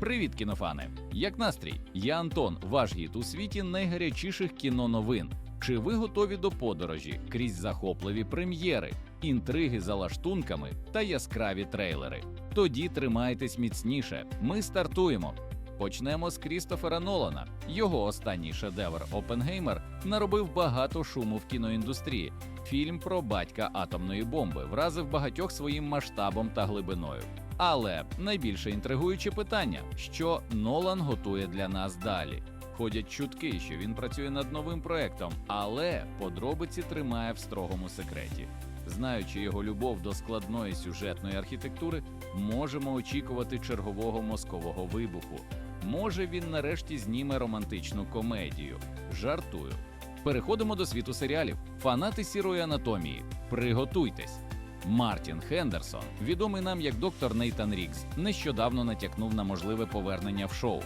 Привіт, кінофани! Як настрій? Я Антон, ваш гід у світі найгарячіших кіноновин. Чи ви готові до подорожі крізь захопливі прем'єри, інтриги за лаштунками та яскраві трейлери? Тоді тримайтесь міцніше. Ми стартуємо. Почнемо з Крістофера Нолана. Його останній шедевр Опенгеймер наробив багато шуму в кіноіндустрії. Фільм про батька атомної бомби вразив багатьох своїм масштабом та глибиною. Але найбільше інтригуюче питання, що Нолан готує для нас далі. Ходять чутки, що він працює над новим проектом, але подробиці тримає в строгому секреті. Знаючи його любов до складної сюжетної архітектури, можемо очікувати чергового мозкового вибуху. Може, він нарешті зніме романтичну комедію. Жартую. Переходимо до світу серіалів. Фанати сірої анатомії. Приготуйтесь. Мартін Хендерсон, відомий нам як доктор Нейтан Рікс, нещодавно натякнув на можливе повернення в шоу.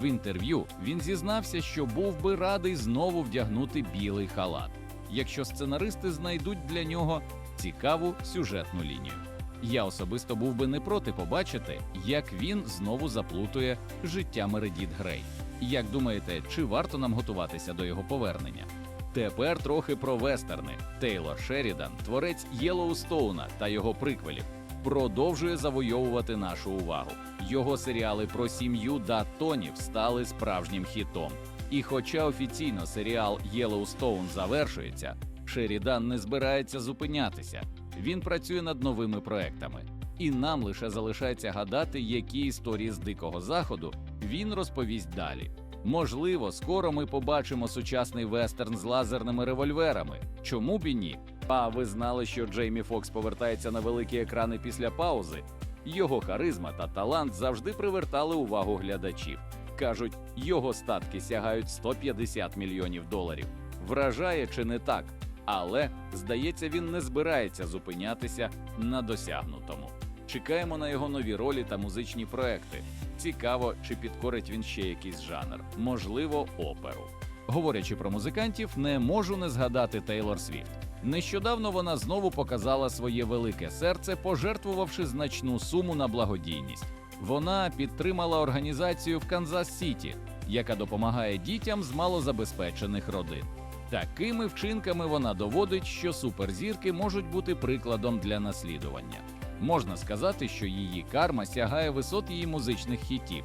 В інтерв'ю він зізнався, що був би радий знову вдягнути білий халат, якщо сценаристи знайдуть для нього цікаву сюжетну лінію. Я особисто був би не проти побачити, як він знову заплутує життя Мередіт Грей. Як думаєте, чи варто нам готуватися до його повернення? Тепер трохи про вестерни. Тейлор Шерідан, творець Єлоустоуна та його приквелів, продовжує завойовувати нашу увагу. Його серіали про сім'ю Даттонів стали справжнім хітом. І хоча офіційно серіал Єлоустоун завершується, Шерідан не збирається зупинятися. Він працює над новими проектами. І нам лише залишається гадати, які історії з дикого заходу він розповість далі. Можливо, скоро ми побачимо сучасний вестерн з лазерними револьверами. Чому б і ні? А ви знали, що Джеймі Фокс повертається на великі екрани після паузи? Його харизма та талант завжди привертали увагу глядачів. Кажуть, його статки сягають 150 мільйонів доларів. Вражає чи не так? Але здається, він не збирається зупинятися на досягнутому. Чекаємо на його нові ролі та музичні проекти. Цікаво, чи підкорить він ще якийсь жанр, можливо, оперу. Говорячи про музикантів, не можу не згадати Тейлор Свіфт. Нещодавно вона знову показала своє велике серце, пожертвувавши значну суму на благодійність. Вона підтримала організацію в Канзас Сіті, яка допомагає дітям з малозабезпечених родин. Такими вчинками вона доводить, що суперзірки можуть бути прикладом для наслідування. Можна сказати, що її карма сягає висот її музичних хітів.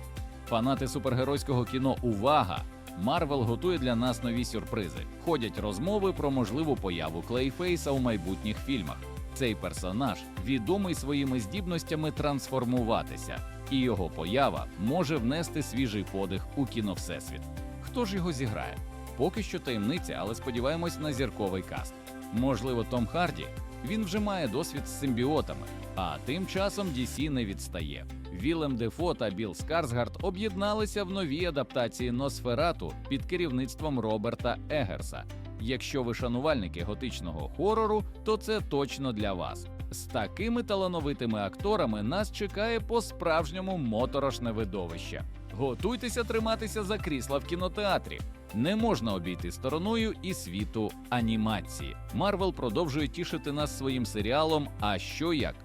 Фанати супергеройського кіно Увага! Марвел готує для нас нові сюрпризи. Ходять розмови про можливу появу Клейфейса у майбутніх фільмах. Цей персонаж відомий своїми здібностями трансформуватися, і його поява може внести свіжий подих у кіно Всесвіт. Хто ж його зіграє? Поки що таємниця, але сподіваємось на зірковий каст. Можливо, Том Харді. Він вже має досвід з симбіотами, а тим часом DC не відстає. Вілем Дефо та Біл Скарсгард об'єдналися в новій адаптації Носферату під керівництвом Роберта Егерса. Якщо ви шанувальники готичного хорору, то це точно для вас. З такими талановитими акторами нас чекає по-справжньому моторошне видовище. Готуйтеся триматися за крісла в кінотеатрі. Не можна обійти стороною і світу анімації. Марвел продовжує тішити нас своїм серіалом. А що як?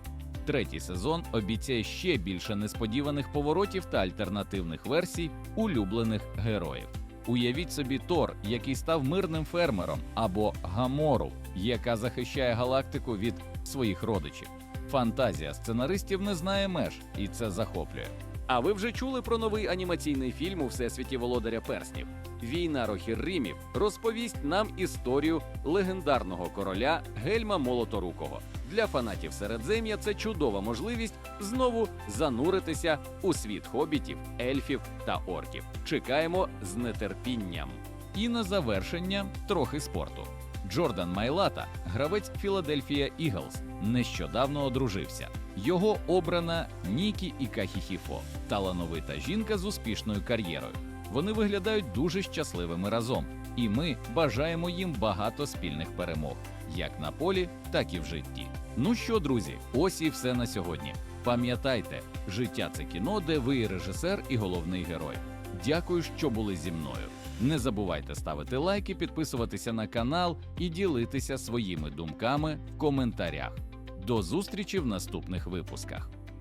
Третій сезон обіцяє ще більше несподіваних поворотів та альтернативних версій улюблених героїв. Уявіть собі Тор, який став мирним фермером, або Гамору, яка захищає галактику від своїх родичів. Фантазія сценаристів не знає меж, і це захоплює. А ви вже чули про новий анімаційний фільм у всесвіті Володаря Перснів? Війна Рохірримів розповість нам історію легендарного короля Гельма Молоторукого. Для фанатів Середзем'я це чудова можливість знову зануритися у світ хобітів, ельфів та орків. Чекаємо з нетерпінням. І на завершення трохи спорту. Джордан Майлата, гравець Філадельфія Іглз, нещодавно одружився. Його обрана Нікі Ікахіхіфо, талановита жінка з успішною кар'єрою. Вони виглядають дуже щасливими разом, і ми бажаємо їм багато спільних перемог, як на полі, так і в житті. Ну що, друзі, ось і все на сьогодні. Пам'ятайте, життя це кіно, де ви і режисер, і головний герой. Дякую, що були зі мною. Не забувайте ставити лайки, підписуватися на канал і ділитися своїми думками в коментарях. До зустрічі в наступних випусках.